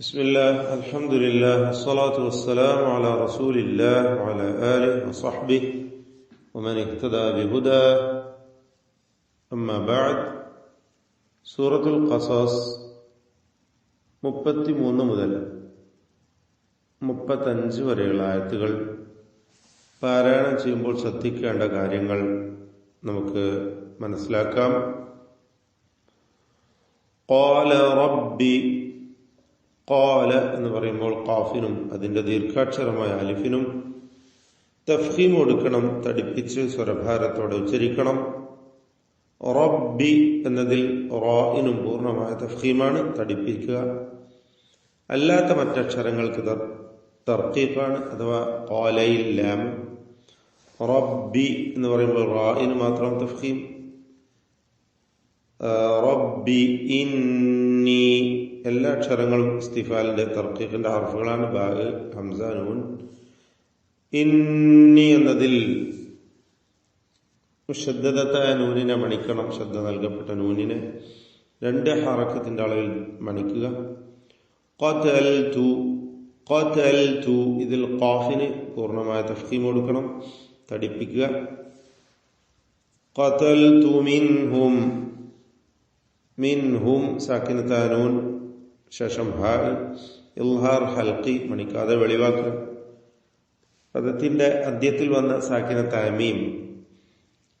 بسم الله الحمد لله والصلاة والسلام على رسول الله وعلى آله وصحبه ومن اهتدى بهدى أما بعد سورة القصص മുപ്പത്തി മൂന്ന് മുതൽ മുപ്പത്തഞ്ച് വരെയുള്ള ആയത്തുകൾ പാരായണം ചെയ്യുമ്പോൾ ശ്രദ്ധിക്കേണ്ട കാര്യങ്ങൾ നമുക്ക് മനസ്സിലാക്കാം قال ربي കോല എന്ന് പറയുമ്പോൾ കാഫിനും അതിന്റെ ദീർഘാക്ഷരമായ അലിഫിനും തഫീം ഒടുക്കണം തടിപ്പിച്ച് സ്വരഭാരത്തോടെ ഉച്ചരിക്കണം. റബ്ബി എന്നതിൽ റോയിനും പൂർണമായ തഫീമാണ് തടിപ്പിക്കുക. അല്ലാത്ത മറ്റക്ഷരങ്ങൾക്ക് തർക്കീഫാണ് അഥവാ കോലയിൽ ലാം. റബ്ബി എന്ന് പറയുമ്പോൾ റായിന് മാത്രം തഫീം റബ്ബി ഇന്നി എല്ലാ അക്ഷരങ്ങളും ഇസ്തിഫാലിന്റെ തർക്കീഖിന്റെ ഹർഫുകളാണ്. ബാഗ് ഹംസ നൂൻ. ഇന്നി എന്നതിൽ ശ്രദ്ധത്തായ നൂനിനെ മണിക്കണം. ശ്രദ്ധ നൽകപ്പെട്ട നൂനിനെ രണ്ട് ഹറക്കത്തിന്റെ അളവിൽ മണിക്കുക. ഇതിൽ ഖാഫിന് പൂർണമായ തഫ്ഹീം കൊടുക്കണം. തടിപ്പിക്കുക. ഖതൽതു മിൻഹും മിൻഹും സാക്കിന് താനൂൻ ശേഷം ഹാ ഇൽഹാർ ഹൽക്കി മണിക്കാതെ വെളിവാക്കുക പദത്തിന്റെ അദ്യത്തിൽ വന്ന സാക്കിന മീം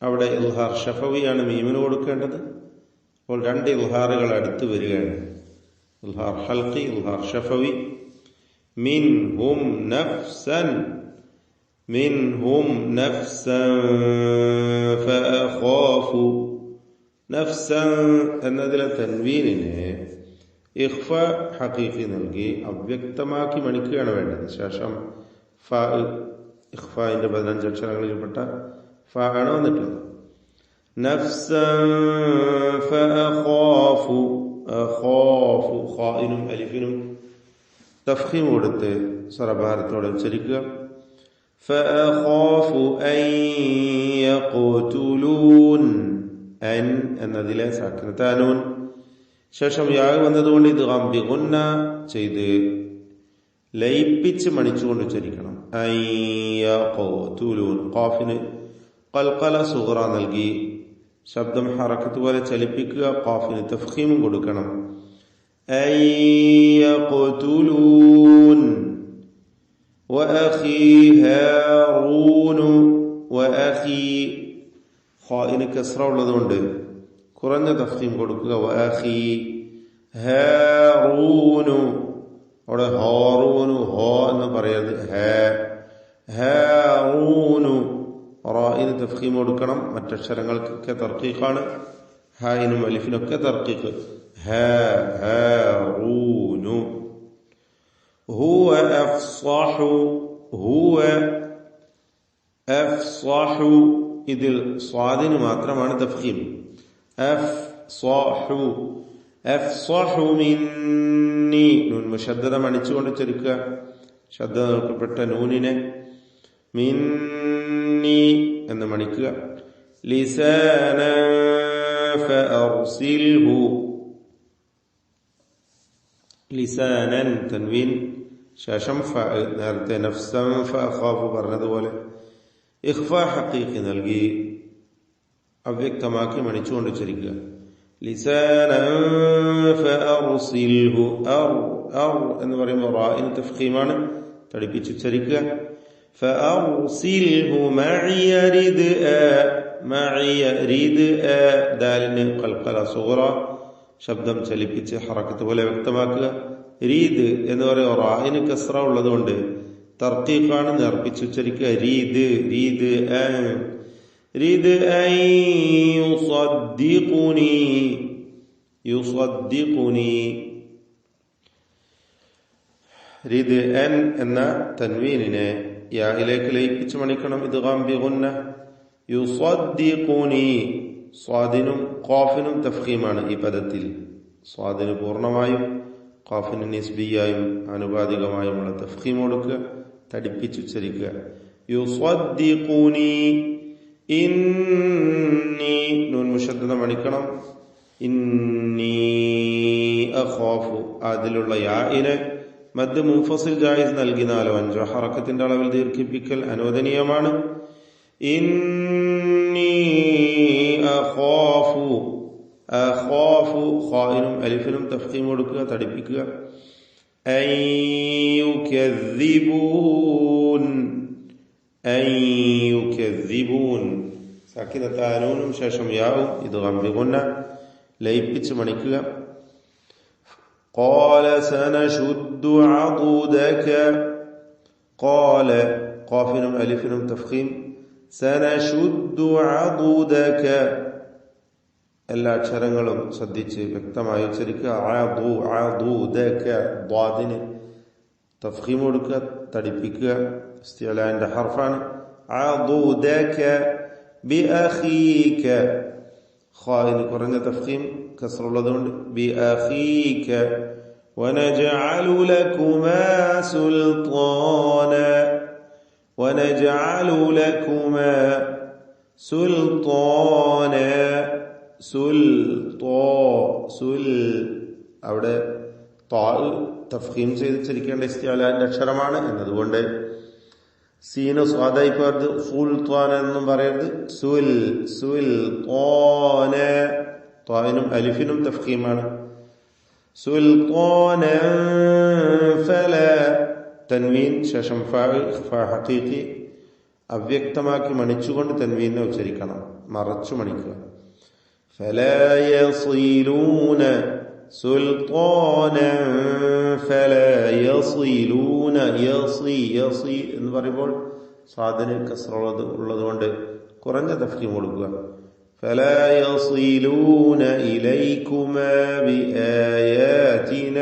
അവിടെ ഇൽഹാർ ഷഫവിയാണ് മീമിന് കൊടുക്കേണ്ടത്. അപ്പോൾ രണ്ട് ഇൽഹാറുകൾ അടുത്ത് വരികയാണ്. ഇൽഹാർ ഹൽക്കി ഇൽഹാർ ഷഫവി. മിൻ ഹും നഫ്സൻ. മിൻ ഹും നഫ്സൻ ഫഅഖാഫു. നഫ്സൻ എന്നതിലെ തൻവീനിനെ ഇഖ്ഫ ഹഖീഖി നൽകി അവ്യക്തമാക്കി മണിക്കുകയാണ് വേണ്ടത് ശേഷം ഫ ഇഖ്ഫാന്റെ പതിനഞ്ച് അക്ഷരങ്ങളിൽപ്പെട്ട ഫ ആണ് വന്നിട്ടുള്ളത് നഫ്സൻ ഫഅഖാഫു അഖാഫു ഖായിനും അലിഫിനും തഫ്ഹീം കൊടുത്ത് സ്വരഭാരത്തോടെ ഉച്ചരിക്കുക فأخاف أن يقتلون അൻ എന്നതിലെ സാക്കിനത്താനൂൻ ശേഷം യാഗ് വന്നതുകൊണ്ട് ഇത് അമ്പിഗുന്ന ചെയ്ത് ലയിപ്പിച്ച് മണിച്ചുകൊണ്ട് ഉച്ചരിക്കണം. കോഫിന് കൽക്കല സുഹറ നൽകി. ശബ്ദം ഹറക്കത്ത് പോലെ ചലിപ്പിക്കുക കോഫിന് തഫീമും കൊടുക്കണം. ഉള്ളതുകൊണ്ട് കുറഞ്ഞ തഫ്ഹീം കൊടുക്കുക വാഹി ഹാറൂനു അവിടെ ഹാറൂനു ഹോ എന്ന് പറയരുത് ഹാറൂനു റായിന് തഫ്ഹീം കൊടുക്കണം മറ്റക്ഷരങ്ങൾക്കൊക്കെ തർക്കീഖാണ് ഹായിനും അലിഫിനൊക്കെ തർക്കീഖ് ഹാറൂനു هو أفصح هو أفصح ഇതിൽ സ്വാദിന് മാത്രമാണ് തഫ്ഹീം എഫ് സ്വാഹു എഫ് സ്വാഹു മിന്നി നൂൻ മുഷദ്ദത മണിച്ചുകൊണ്ട് ചെരുക്കുക ശബ്ദ നൽകപ്പെട്ട നൂനിനെ. മിന്നി എന്ന് മണിക്കുക. ലിസാന ഫഅർസിൽഹു. ലിസാനൻ തൻവീൻ. ശേഷം നേരത്തെ നഫ്സൻ ഫഅഖാഫു പറഞ്ഞതുപോലെ. ഇഖ്ഫ ഹഖീഖി നൽകി. അവ്യക്തമാക്കി മണിച്ചുകൊണ്ട് ചരിക്കുക എന്ന് പറയുമ്പോൾ റായിന് തഫ്ഖീമാണ്. തടിപ്പിച്ച് ചരിക്കുക ശബ്ദം ചലിപ്പിച്ച് ഹറക്കത്ത് പോലെ വ്യക്തമാക്കുക. രീദ് എന്ന് പറയുന്ന റായിന് കസ്ര ഉള്ളതുകൊണ്ട് തർക്കീഖാണ് നേർപ്പിച്ച് ഉച്ചരിക്കുക. രീത് രീത് രീത് യുസദ്ദിഖുനി യുസദ്ദിഖുനി രീത് എൻ എന്ന തൻവീനിനെ യായിലേക്ക് ലയിപ്പിച്ച് മണിക്കണം. ഇത് ഗംബിഗുന്ന. യുസദ്ദിഖുനി. സ്വാദിനും ഖാഫിനും തഫ്ഖീമാണ് ഈ പദത്തിൽ. സ്വാദിന് പൂർണമായും ഖാഫിന് നിസ്ബിയായും ആനുപാതികമായുമുള്ള തഫ്ഖീം കൊടുക്കുക തടിപ്പിച്ചുച്ചരിക്കുക. യുസ്വദ്ദിഖൂനി ഇന്നി നൂൻ മണിക്കണം. ഇന്നി അഖാഫു അതിലുള്ള യാഇനെ മദ് മുഫസിൽ ജായിസ് നൽകി നാലോ അഞ്ചോ ഹറക്കത്തിന്റെ അളവിൽ ദീർഘിപ്പിക്കൽ അനുവദനീയമാണ്. ഇന്നി അഖാഫു അഖാഫു അലിഫിനും തഫ്ഖീം കൊടുക്കുക തടിപ്പിക്കുക. യുകദ്ദിബൂൻ അൻ യുകദ്ദിബൂൻ സാക്കിനത്താനൂനും ശേഷം യാവും ഇത് ഗംബിഗുന്ന ലയിപ്പിച്ച് മണിക്കുക قال سنشد عضدك قال قافن ألف تفخيم سنشد عضدك എല്ലാ അക്ഷരങ്ങളും ശ്രദ്ധിച്ച് വ്യക്തമായി ഉച്ചരിക്കുക ആദു ആദൂദക ദ്വാദിന് തഫ്ഖീം കൊടുക്കുക തടിപ്പിക്കുക ഇസ്തിഅലാന്റെ ഹർഫാണ് ആദൂദക ബിഅഖീക ഖായിന് കുറഞ്ഞ തഫ്ഖീം കസറുള്ളതുകൊണ്ട് ബിഅഖീക ونجعل لكما سلطانا ونجعل لكما سلطانا സുൽത്തോ സുൽ അവിടെ താ തഫ്ഹീം ചെയ്ത് ചരിക്കേണ്ട ഇസ്തിയാലാന്റെ അക്ഷരമാണ് എന്നതുകൊണ്ട് സീന സ്വാദായി പോയത് ഫുൽ ത്വാന എന്നും പറയരുത്. സുൽ സുൽ തോന ത്വാവിനും അലിഫിനും സുൽ സുൽഖോന ഫല. തൻവീൻ ശേഷം ഹഖീഖി അവ്യക്തമാക്കി മണിച്ചുകൊണ്ട് തൻവീനെ ഉച്ചരിക്കണം. മറച്ചു മണിക്കുക. ഫലയൂന സുൽത്താനാ ഫലയസിലൂന യസി യസി എന്ന് പറയുമ്പോൾ സ്വാധന കസറുള്ളത് ഉള്ളതുകൊണ്ട് കുറഞ്ഞ തഫ്കി കൊടുക്കുക. ഫലയസിലൂന ഇലൈക്കുമ ബിആയാതിന.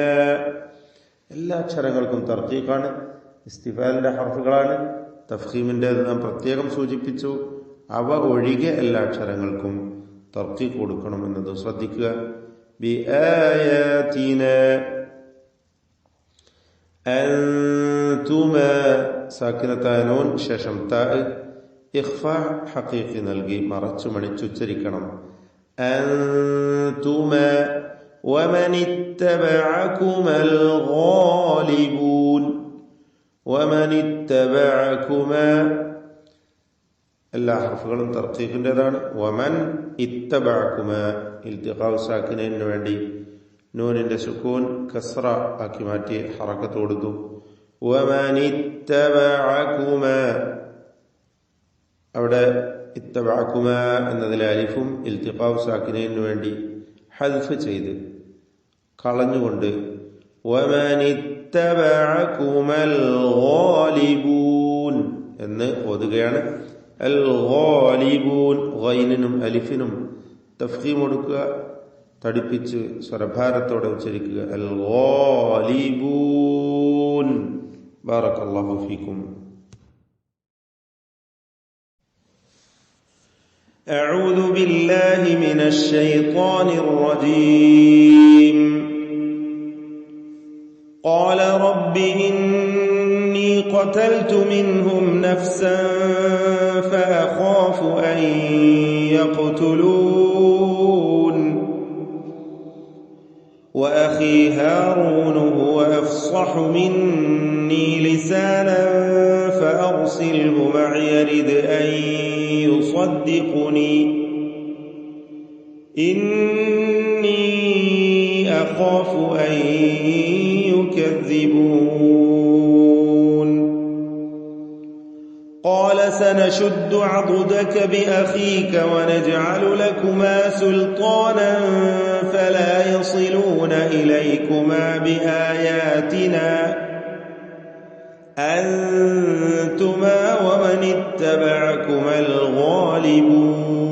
എല്ലാ അക്ഷരങ്ങൾക്കും തർക്കീക്കാണ് ഇസ്തിഫാലിന്റെ ഹർഫുകളാണ്. തഫ്ഹീമിന്റെ നാം പ്രത്യേകം സൂചിപ്പിച്ചു. അവ ഒഴികെ എല്ലാ അക്ഷരങ്ങൾക്കും തർക്കി കൊടുക്കണമെന്നത് ശ്രദ്ധിക്കുക. സാക്കിനത്താനോൻ ശേഷം ഇഖ്ഫ ഹഖീഖി നൽകി മറച്ചു മണിച്ചുച്ചരിക്കണം أنتما ومن اتبعكما الغالبون ومن اتبعكما എല്ലാ ഹർഫുകളും തർക്കീഖിൻ്റെതാണ് വമൻ ഇത്തബാക്കുമ ഇൽത്തിഖാവ് സാക്കിനു വേണ്ടി നൂനിന്റെ സുക്കൂൻ കസ്ര ആക്കി മാറ്റി ഹറക്കത്ത് കൊടുത്തു. അവിടെ ഇത്തവാക്കുമ എന്നതിലെ അലിഫും ഇൽത്തിഖാവ് സാക്കിനു വേണ്ടി ഹൽഫ് ചെയ്ത് കളഞ്ഞുകൊണ്ട് എന്ന് ഓതുകയാണ്. അൽ ഗാലിബൂൻ അലിഫിനും തഫ്ഖീം കൊടുക്കുക തടിപ്പിച്ച് സ്വരഭാരത്തോടെ ഉച്ചരിക്കുക അൽ ഗാലിബൂൻ ബാറക്കല്ലാഹു ഫീക്കും أعوذ بالله من الشيطان الرجيم قال رب إني قتلت منهم نفسا فأخاف أن يقتلون وأخي هارون هو أفصح مني لسانا فأرسله معي يرد أن يصدقني. إني أخاف أن يكذبون. قال سنشد عضدك بأخيك ونجعل لكما سلطانا يصلون إليكما بآياتنا أنتما ومن اتبعكما الغالبون